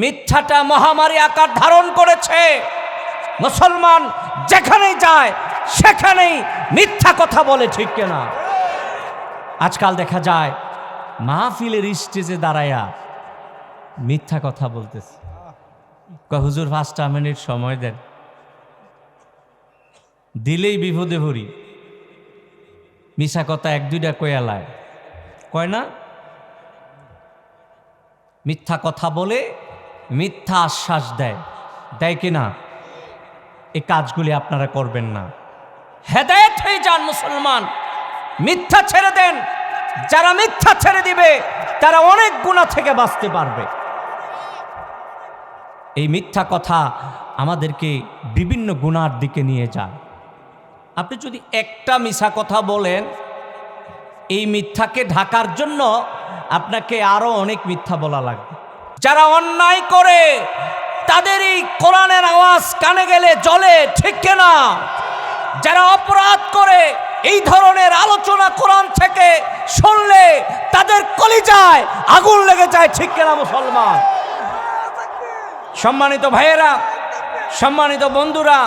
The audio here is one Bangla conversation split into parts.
মিথ্যাটা মহামারী আকার ধারণ করেছে। মুসলমান যেখানেই যায়, সেখানেই মিথ্যা কথা বলে, ঠিক কিনা? আজকাল দেখা যায়, মাহফিলের স্টেজে দাঁড়ায়া মিথ্যা কথা বলতেছে। হুজুর, পাঁচটা মিনিট সময় দেন। দিলেই বিপদে ভরি মিশা কথা এক, দুইটা কয়ালায় কয় না? মিথ্যা কথা বলে মিথ্যা আশ্বাস দেয়। দেয় কি না? এই কাজগুলি আপনারা করবেন না। হেদায়েত হয়ে যান মুসলমান। মিথ্যা ছেড়ে দেন। যারা মিথ্যা ছেড়ে দিবে, তারা অনেক গুণা থেকে বাঁচতে পারবে। এই মিথ্যা কথা আমাদেরকে বিভিন্ন গুণার দিকে নিয়ে যায়। আপনি যদি একটা মিশা কথা বলেন, এই মিথ্যাকে ঢাকার জন্য আপনাকে আরও অনেক মিথ্যা বলা লাগবে। যারা অন্যায় করে তাদের এই কোরআনের আওয়াজ কানে গেলে জলে ঠিক না যারা অপরাধ করে, এই ধরনের আলোচনা কোরআন থেকে শুনলে তাদের কলি কলিজায় আগুন লেগে যায়, ঠিক না মুসলমান? সম্মানিত ভাইয়েরা, সম্মানিত বন্ধুরা,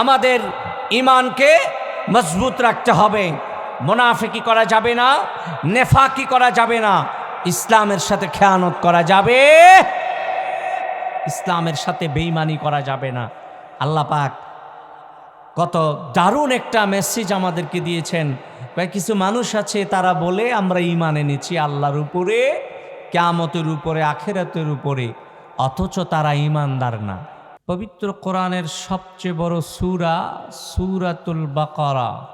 আমাদের ইমানকে মজবুত রাখতে হবে। মোনাফিকি করা যাবে না, নেফাকি করা যাবে না। ইসলামের সাথে খেয়ানত করা যাবে। ইসলামের সাথে বেইমানি করা যাবে না। আল্লাহ পাক কত দারুণ একটা মেসেজ আমাদেরকে দিয়েছেন। কিছু মানুষ আছে, তারা বলে, আমরা ইমান এনেছি আল্লাহর উপরে, কেয়ামতের উপরে, আখেরাতের উপরে। অথচ তারা ইমানদার না। পবিত্র কোরআনের সবচেয়ে বড় সুরা, সুরাতুল বাকারা।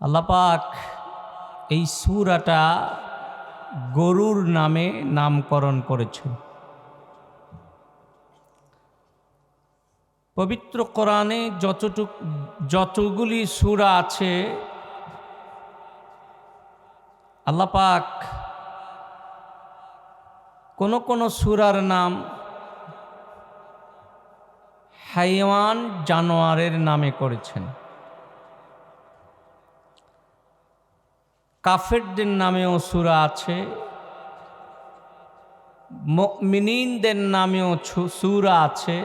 আল্লাপাক এই সুরাটা গরুর নামে নামকরণ করেছেন পবিত্র কোরআনে যতটুক যতগুলি সুরা আছে আল্লাপাক কোন কোন সুরার নাম হাইওয়ান জানোয়ারের নামে করেছেন। কাফেরদের নামেও সুরা আছে মিনীনদের নামেও সুরা আছে,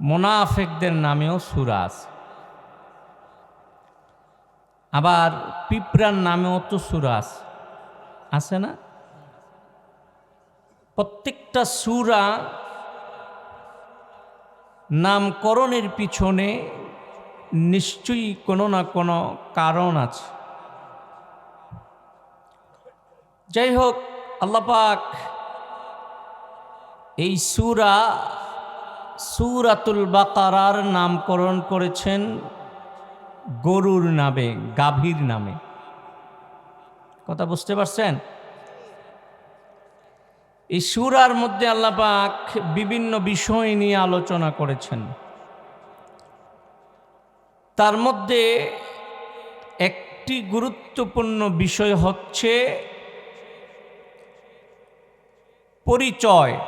মোনাফেকদের নামেও সুরা আছে। আবার পিঁপড়ার নামেও তো সুরা আছে। আছে না? প্রত্যেকটা সুরা নামকরণের পিছনে নিশ্চয়ই কোনো না কোনো কারণ আছে। যাই হোক আল্লাপাক এই সুরা, সুরাতুল বাকারার নামকরণ করেছেন গরুর নামে, গাভীর নামে। কথা বুঝতে পারছেন? এই সুরার মধ্যে আল্লাপাক বিভিন্ন বিষয় নিয়ে আলোচনা করেছেন। তার মধ্যে একটি গুরুত্বপূর্ণ বিষয় হচ্ছে পরিচয়।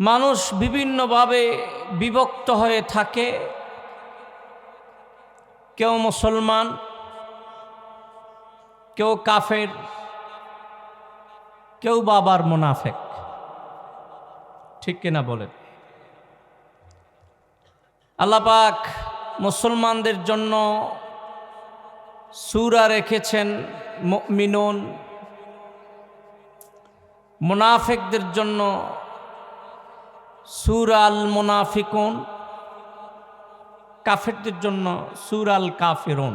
মানুষ বিভিন্নভাবে বিভক্ত হয়ে থাকে। কেউ মুসলমান, কেউ কাফের, কেউ বাবার মুনাফেক। ঠিক কিনা বলেন? আল্লাপাক মুসলমানদের জন্য সুরা রেখেছেন মিনন মুনাফেকদের জন্য সুর আল মুনাফিকুন, কাফেরদের জন্য সুর আল কাফেরুন।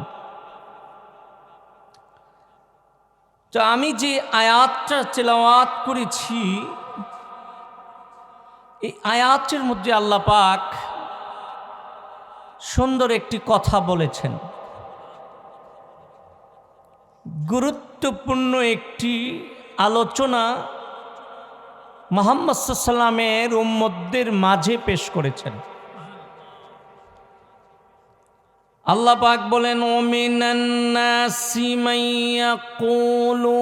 তো আমি যে আয়াতটা, তেলাওয়াত করেছি, এই আয়াতের মধ্যে আল্লাহ পাক সুন্দর একটি কথা বলেছেন। গুরুত্বপূর্ণ একটি আলোচনা মোহাম্মদ সাল্লামের উম্মদের মাঝে পেশ করেছেন। আল্লাহ পাক বলেন ওমিনান্নাসি মাইয়াকুলু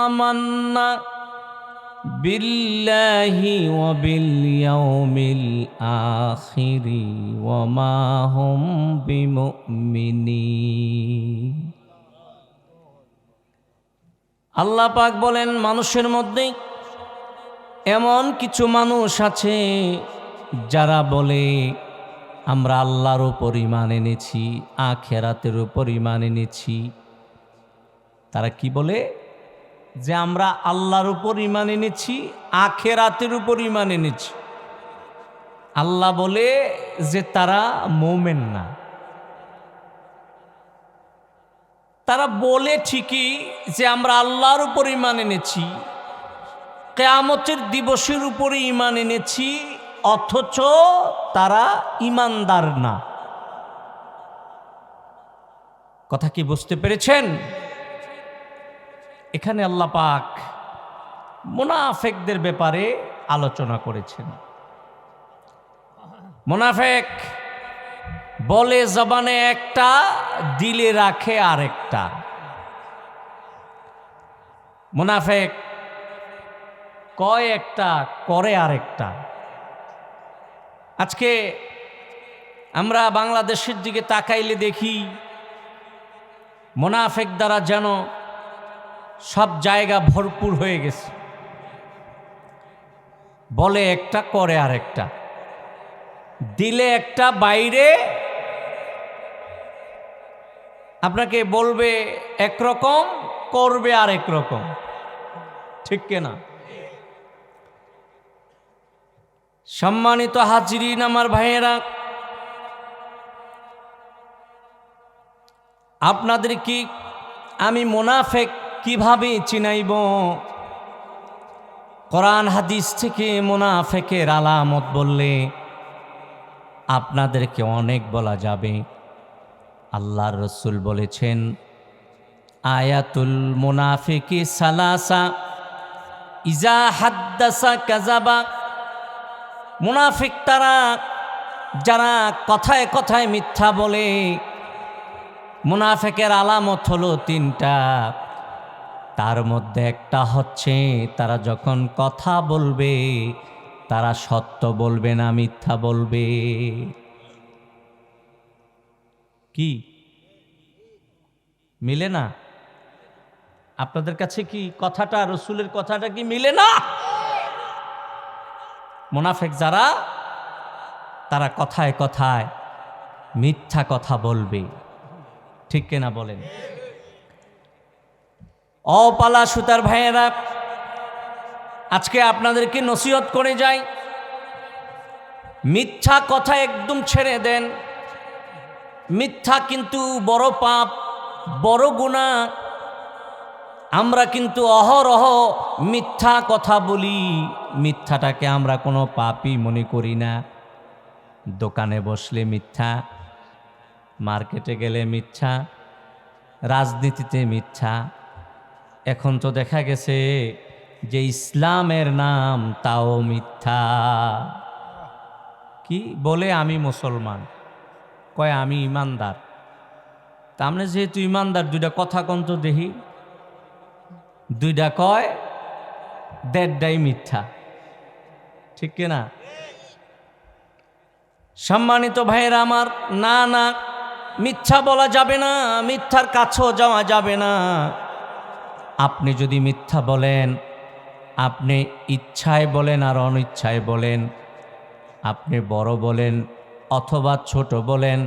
আমান্না বিল্লাহি ওয়া বিল ইয়াউমিল আখিরি ওয়া মা হুম বিমুমিনিন। আল্লাহ পাক বলেন, মানুষের মধ্যে এমন কিছু মানুষ আছে যারা বলে, আমরা আল্লাহর উপর ইমান এনেছি, আখেরাতের উপর ইমান এনেছি। তারা কি বলে? যে আমরা আল্লাহর উপর ইমান এনেছি, আখেরাতের উপর ইমান এনেছি। আল্লাহ বলে যে তারা মোমেন না। তারা বলে ঠিকই যে আমরা আল্লাহর উপর ইমান এনেছি কেয়ামতের দিবসের উপরে ইমান এনেছি, অথচ তারা ইমানদার না। কথা কি বুঝতে পেরেছেন? এখানে আল্লাহ পাক মোনাফেকদের ব্যাপারে আলোচনা করেছেন। মোনাফেক বলে জবানে একটা, দিলে রাখে আরেকটা। মুনাফেক কয় একটা করে আরেকটা। আজকে আমরা বাংলাদেশের দিকে তাকাইলে দেখি মোনাফেক দ্বারা যেন সব জায়গা ভরপুর হয়ে গেছে। বলে একটা, করে আরেকটা। দিলে একটা, বাইরে আপনাকে বলবে একরকম, করবে আরেক রকম। ঠিক কিনা? সম্মানিত হাজিরিন আমার ভাইয়েরা, আপনাদের কি আমি মোনাফেক কীভাবে চিনাইব? কোরআন হাদিস থেকে মোনাফেকের আলামত বললে আপনাদেরকে অনেক বলা যাবে। আল্লাহর রসুল বলেছেন, আয়াতুল মুনাফিকি সালাসা, ইজা হাদ্দাসা কাজাবা মুনাফিক তারা যারা কথায় কথায় মিথ্যা বলে, মুনাফেকের আলামত হলো তিনটা। তার মধ্যে একটা হচ্ছে, তারা যখন কথা বলবে, তারা সত্য বলবে না মিথ্যা বলবে। কি? মিলে না? আপনাদের কাছে কি কথাটা, রসুলের কথাটা কি মিলে না? মোনাফেক যারা, তারা কথায় কথায় মিথ্যা কথা বলবে। ঠিক কিনা বলেন? অপালা সুতার ভাইয়েরা, আজকে আপনাদেরকে নসিহত করে যাই? মিথ্যা কথা একদম ছেড়ে দেন। মিথ্যা কিন্তু বড় পাপ, বড় গুণা আমরা কিন্তু অহরহ মিথ্যা কথা বলি। মিথ্যাটাকে আমরা কোনো পাপই মনে করি না। দোকানে বসলে মিথ্যা, মার্কেটে গেলে মিথ্যা, রাজনীতিতে মিথ্যা। এখন তো দেখা গেছে যে ইসলামের নাম তাও মিথ্যা। কি বলে আমি মুসলমান? কয় আমি ইমানদার। তা আমরা যেহেতু ইমানদার, দুইটা কথা কন্ত দেখি। দুইটা কয় দেড়টাই মিথ্যা। ঠিক কিনা সম্মানিত ভাইয়েরা আমার, না না, মিথ্যা বলা যাবে না, মিথ্যার কাছেও যাওয়া যাবে না। আপনি যদি মিথ্যা বলেন, আপনি ইচ্ছায় বলেন আর অনিচ্ছায় বলেন। আপনি বড় বলেন অথবা ছোট বলেন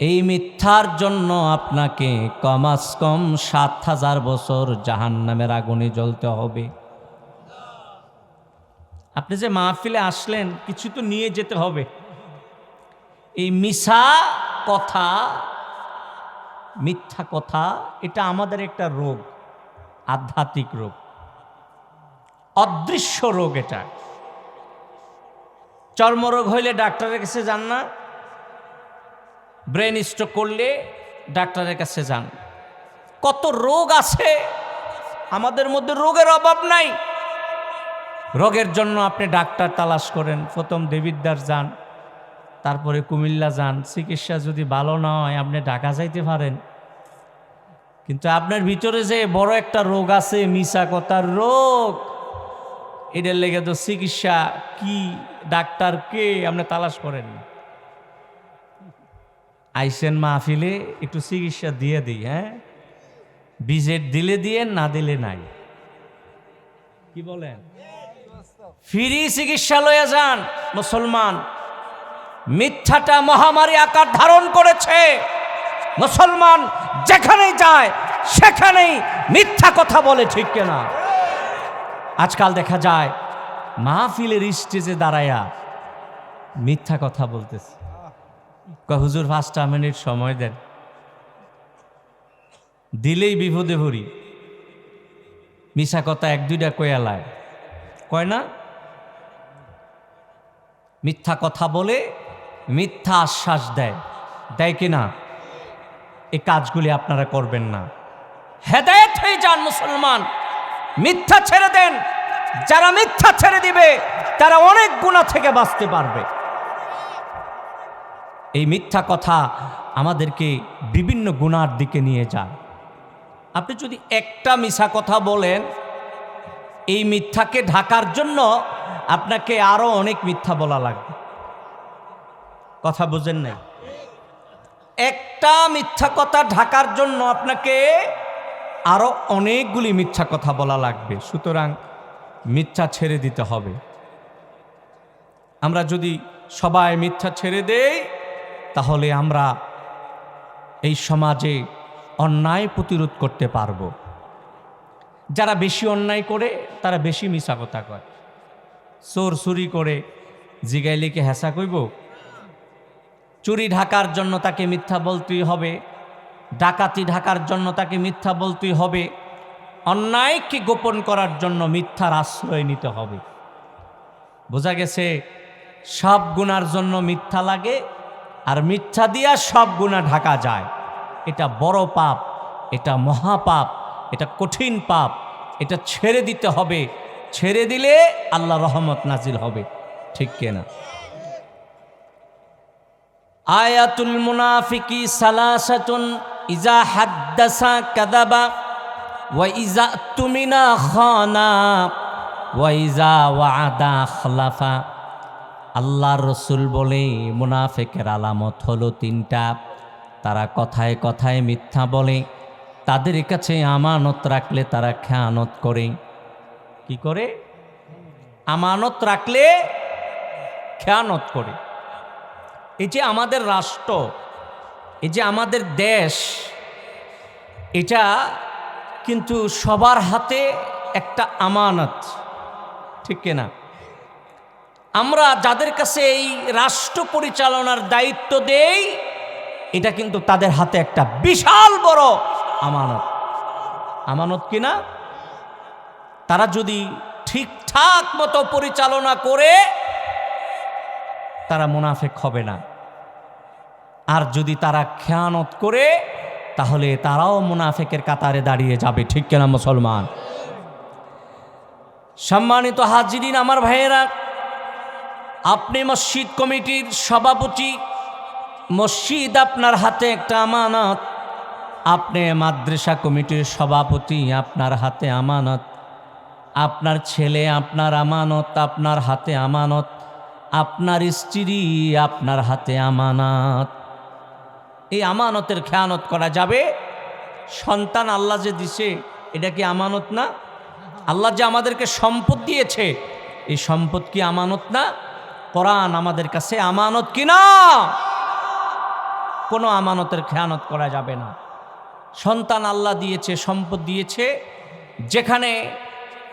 এই মিথ্যার জন্য আপনাকে কমাস কম সাত হাজার বছর জাহান নামের আগুনে জ্বলতে হবে। আপনি যে মাহফিলে আসলেন, কিছু তো নিয়ে যেতে হবে। এই মিশা কথা, মিথ্যা কথা, এটা আমাদের একটা রোগ, আধ্যাত্মিক রোগ। অদৃশ্য রোগ এটা। চর্মরোগ হইলে ডাক্তারের কাছে যান না। ব্রেন স্ট্রোক করলে ডাক্তারের কাছে যান। কত রোগ আছে, আমাদের মধ্যে রোগের অভাব নাই। রোগের জন্য আপনি ডাক্তার তালাশ করেন, প্রথম দেবিদ্দার যান, তারপরে কুমিল্লা যান। চিকিৎসা যদি ভালো না হয়, আপনি ঢাকা যাইতে পারেন। কিন্তু আপনার ভিতরে যে বড় একটা রোগ আছে মিশা কথার রোগ, এটার লেগে তো চিকিৎসা কি, ডাক্তার কে, আপনি তালাশ করেন না। আইসেন মাহফিলে একটু চিকিৎসা দিয়ে দিই হ্যাঁ? বিজেট দিলে দিয়ে, না দিলে নাই। কি বলেন? ফ্রি চিকিৎসা লয়ে যান, মুসলমান। মিথ্যাটা মহামারী আকার ধারণ করেছে। মুসলমান যেখানেই যায়, সেখানেই মিথ্যা কথা বলে, ঠিক কেনা? আজকাল দেখা যায়, মাহফিলের স্টেজে দাঁড়ায়া মিথ্যা কথা বলতেছে। হুজুর, পাঁচটা মিনিট সময় দেন। দিলেই বিপদে ভরি মিশা কথা এক, দুইটা কয়ালায় কয় না? মিথ্যা কথা বলে মিথ্যা আশ্বাস দেয়। দেয় কি না? এই কাজগুলি আপনারা করবেন না। হেদায়েত হয়ে যান মুসলমান। মিথ্যা ছেড়ে দেন। যারা মিথ্যা ছেড়ে দিবে, তারা অনেক গুণা থেকে বাঁচতে পারবে। এই মিথ্যা কথা আমাদেরকে বিভিন্ন গুণার দিকে নিয়ে যায়। আপনি যদি একটা মিশা কথা বলেন, এই মিথ্যাকে ঢাকার জন্য আপনাকে আরও অনেক মিথ্যা বলা লাগবে। কথা বুঝেন নাই? একটা মিথ্যা কথা ঢাকার জন্য আপনাকে আরও অনেকগুলি মিথ্যা কথা বলা লাগবে। সুতরাং মিথ্যা ছেড়ে দিতে হবে। আমরা যদি সবাই মিথ্যা ছেড়ে দেই তাহলে আমরা এই সমাজে অন্যায় প্রতিরোধ করতে পারব। যারা বেশি অন্যায় করে, তারা বেশি মিশা কথা কয় চোর চুরি করে জিগাইলে কি হেসা কইব? চুরি ঢাকার জন্য তাকে মিথ্যা বলতেই হবে। ডাকাতি ঢাকার জন্য তাকে মিথ্যা বলতেই হবে। অন্যায়কে গোপন করার জন্য মিথ্যার আশ্রয় নিতে হবে। বোঝা গেছে, সব গুণার জন্য মিথ্যা লাগে আর মিথ্যা দিয়া সব গুণা ঢাকা যায়। এটা বড় পাপ, এটা মহাপাপ, এটা কঠিন পাপ, এটা ছেড়ে দিতে হবে। ছেড়ে দিলে আল্লাহ রহমত নাজিল হবে। ঠিক কেনা? আয়াতুল মুনাফিকি সালাসাতুন, ইজা হাদ্দাসা কাদাবা ওয়া ইজা তুমিনা খানা, ওয়া ইজা ওয়াদা খলাফা। আল্লাহর রসুল বলে মুনাফেকের আলামত হলো তিনটা। তারা কথায় কথায় মিথ্যা বলে। তাদের কাছে আমানত রাখলে তারা খেয়ানত করে। কি করে? আমানত রাখলে খেয়ানত করে। এই যে আমাদের রাষ্ট্র, এই যে আমাদের দেশ, এটা কিন্তু সবার হাতে একটা আমানত, ঠিক কিনা? আমরা যাদের কাছে এই রাষ্ট্র পরিচালনার দায়িত্ব দেই, এটা কিন্তু তাদের হাতে একটা বিশাল বড় আমানত। আমানত কিনা তারা যদি ঠিকঠাক মতো পরিচালনা করে, তারা মুনাফেক হবে না। আর যদি তারা খেয়ানত করে, তাহলে তারাও মুনাফেকের কাতারে দাঁড়িয়ে যাবে, ঠিক কেনা মুসলমান? সম্মানিত হাজিরিন, আমার ভাইয়েরা আপনি মসজিদ কমিটির সভাপতি, মসজিদ আপনার হাতে একটা আমানত। আপনি মাদ্রাসা কমিটির সভাপতি, আপনার হাতে আমানত। আপনার ছেলে, আপনার আমানত, আপনার হাতে আমানত। আপনার স্ত্রী, আপনার হাতে আমানত। এই আমানতের খেয়ানত করা যাবে? সন্তান আল্লাহ যে দিছে, এটা কি আমানত না? আল্লাহ যে আমাদেরকে সম্পদ দিয়েছে, এই সম্পদ কি আমানত না? কোরআন আমাদের কাছে আমানত কি না কোনো আমানতের খেয়ানত করা যাবে না। সন্তান আল্লাহ দিয়েছে, সম্পদ দিয়েছে, যেখানে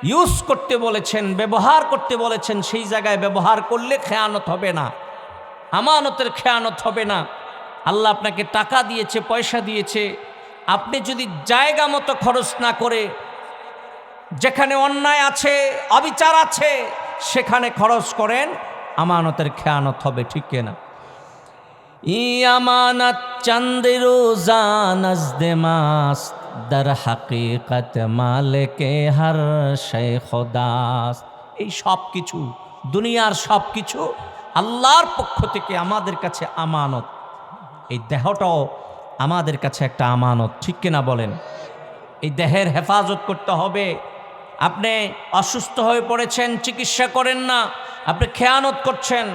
ইউজ করতে বলেছেন, ব্যবহার করতে বলেছেন, সেই জায়গায় ব্যবহার করলে খেয়ানত হবে না। আমানতের খেয়ানত হবে না। আল্লাহ আপনাকে টাকা দিয়েছে, পয়সা দিয়েছে। আপনি যদি জায়গা মতো খরচ না করে, যেখানে অন্যায় আছে, অবিচার আছে, সেখানে খরচ করেন আমানতের খেয়ানত হবে, ঠিক কিনা ই আমানত চন্দ রোজা নজদে মাস, দর হাকিকত মালিকে হর শেখ খোদাস এই সব কিছু, দুনিয়ার সব কিছু আল্লাহর পক্ষ থেকে আমাদের কাছে আমানত। এই দেহটাও আমাদের কাছে একটা আমানত, ঠিক কিনা বলেন? এই দেহের হেফাজত করতে হবে আপনি অসুস্থ হয়ে পড়েছেন, চিকিৎসা করেন না, আপনি খেয়ানত করছেন,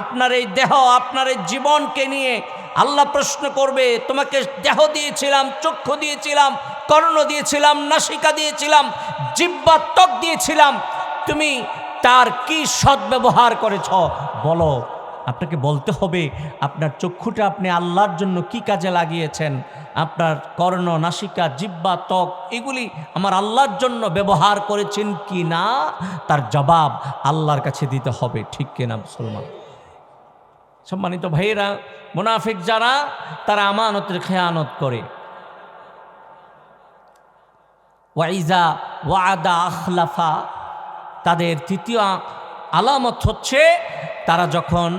আপনার এই দেহ, আপনার এই জীবনকে নিয়ে আল্লাহ প্রশ্ন করবে, তোমাকে দেহ দিয়েছিলাম, চক্ষু দিয়েছিলাম, কর্ণ দিয়েছিলাম, নাসিকা দিয়েছিলাম জিব্বা ত্বক দিয়েছিলাম, তুমি তার কি সদ্ব্যবহার করেছ বলো। আপনাকে বলতে হবে, আপনার চক্ষুটা আপনি আল্লাহর জন্য কি কাজে লাগিয়েছেন? আপনার কর্ণ, নাসিকা জিব্বা ত্বক, এগুলি আমার আল্লাহর জন্য ব্যবহার করেছেন কি না? তার জবাব আল্লাহর কাছে দিতে হবে, ঠিক কিনা মুসলমান? সম্মানিত ভাইয়েরা, মুনাফিক যারা, তারা আমানতের খেয়ানত করে। ওয়াইজা ওয়াদা আখলাফা, তাদের তৃতীয় আলামত হচ্ছে তারা যখন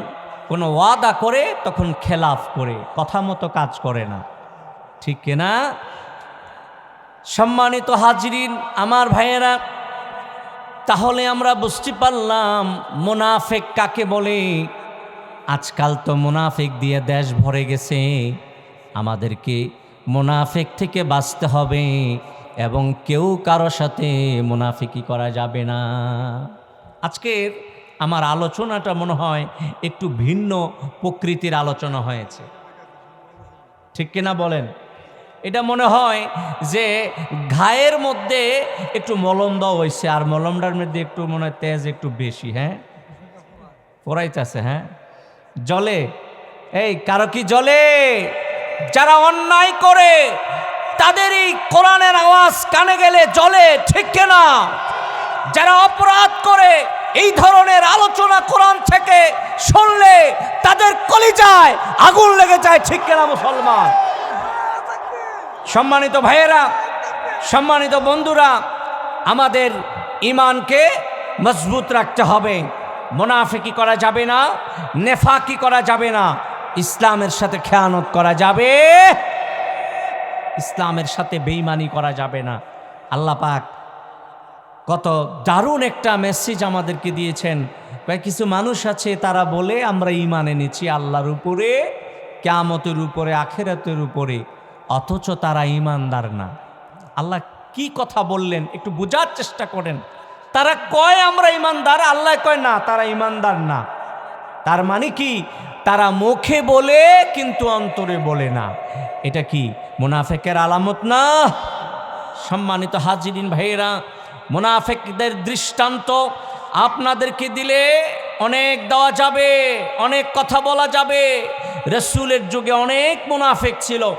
কোনো ওয়াদা করে, তখন খেলাফ করে, কথা মতো কাজ করে না। ঠিক কিনা সম্মানিত হাজরিন, আমার ভাইয়েরা, তাহলে আমরা বুঝতে পারলাম মুনাফেক কাকে বলে। আজকাল তো মুনাফিক দিয়ে দেশ ভরে গেছে। আমাদেরকে মুনাফিক থেকে বাঁচতে হবে এবং কেউ কারও সাথে মুনাফিকি করা যাবে না। আজকের আমার আলোচনাটা মনে হয় একটু ভিন্ন প্রকৃতির আলোচনা হয়েছে। ঠিক কিনা বলেন? এটা মনে হয় যে ঘায়ের মধ্যে একটু মলম দেওয়া হয়েছে আর মলমটার মধ্যে একটু মনে হয় তেজ একটু বেশি হ্যাঁ? পড়াইতেছে হ্যাঁ? জলে, এই কারও কি জলে? যারা অন্যায় করে, তাদের এই কোরআনের আওয়াজ কানে গেলে জলে, ঠিক কিনা? যারা অপরাধ করে এই ধরনের আলোচনা কোরআন থেকে শুনলে তাদের কলিজায় আগুন লেগে যায়, ঠিক কিনা মুসলমান? সম্মানিত ভাইয়েরা, সম্মানিত বন্ধুরা, আমাদের ইমানকে মজবুত রাখতে হবে। মোনাফিকি করা যাবে না, নেফাকি করা যাবে না। ইসলামের সাথে খেয়ানত করা যাবে। ইসলামের সাথে বেইমানি করা যাবে না। আল্লাহ পাক কত দারুণ একটা মেসেজ আমাদেরকে দিয়েছেন। কিছু মানুষ আছে, তারা বলে, আমরা ইমান এনেছি আল্লাহর উপরে, কেয়ামতের উপরে, আখেরাতের উপরে, অথচ তারা ইমানদার না। আল্লাহ কি কথা বললেন? একটু বোঝার চেষ্টা করেন। তারা কয়, আমরা ইমানদার আল্লাহ কয়, না, তারা ইমানদার না। তার মানে কি? তারা মুখে বলে, কিন্তু অন্তরে বলে না। এটা কি? মুনাফেকের আলামত না? সম্মানিত হাজিরিন ভাইয়েরা মুনাফেকদের দৃষ্টান্ত আপনাদেরকে দিলে অনেক দেওয়া যাবে, অনেক কথা বলা যাবে। রসুলের যুগে অনেক মুনাফেক ছিল।